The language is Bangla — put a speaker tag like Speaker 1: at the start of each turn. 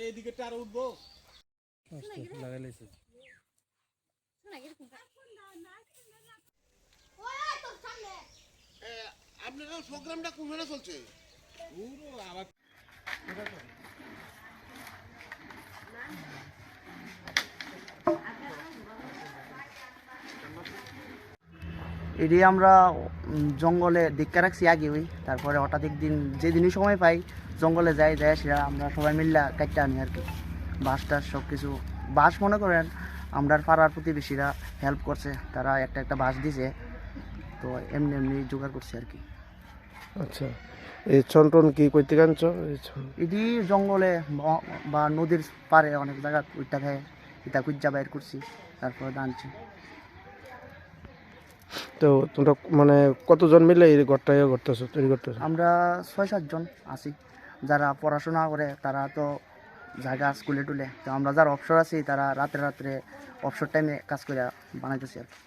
Speaker 1: এইদিকে আরও উঠবো
Speaker 2: লাগাই
Speaker 3: আপনার প্রোগ্রামটা কোনখানে চলছে?
Speaker 1: পুরো
Speaker 4: এটি আমরা জঙ্গলে দীক্ষা রাখছি আগে ওই তারপরে হঠাৎ একদিন যেদিনই সময় পাই জঙ্গলে যাই যাই সেটা আমরা সবাই মিল্লা কাটতে আনি আর কি। বাস টাস সব কিছু বাস মনে করেন আমরা পাড়ার প্রতিবেশীরা হেল্প করছে। তারা একটা একটা বাস দিছে তো এমনি এমনি জোগাড় করছে আর কি।
Speaker 2: আচ্ছা এই চন্টন কি কইতে কানছ
Speaker 4: এটি জঙ্গলে বা- নদীর পাড়ে অনেক জায়গা ওইটা খায় এটা কুজ্জা বাইর করছি তারপরে দানছি
Speaker 2: তো তোমরা মানে কতজন মিলে এই ঘরটা ইয়ে করতেছো, তৈরি করতেছো?
Speaker 4: আমরা ছয় সাতজন আছি। যারা পড়াশোনা করে, তারা তো জায়গা স্কুলে টুলে। তো আমরা যারা অবসর আছি, তারা রাত্রে রাত্রে অবসর টাইমে কাজ করে বানাইতেছি আর কি।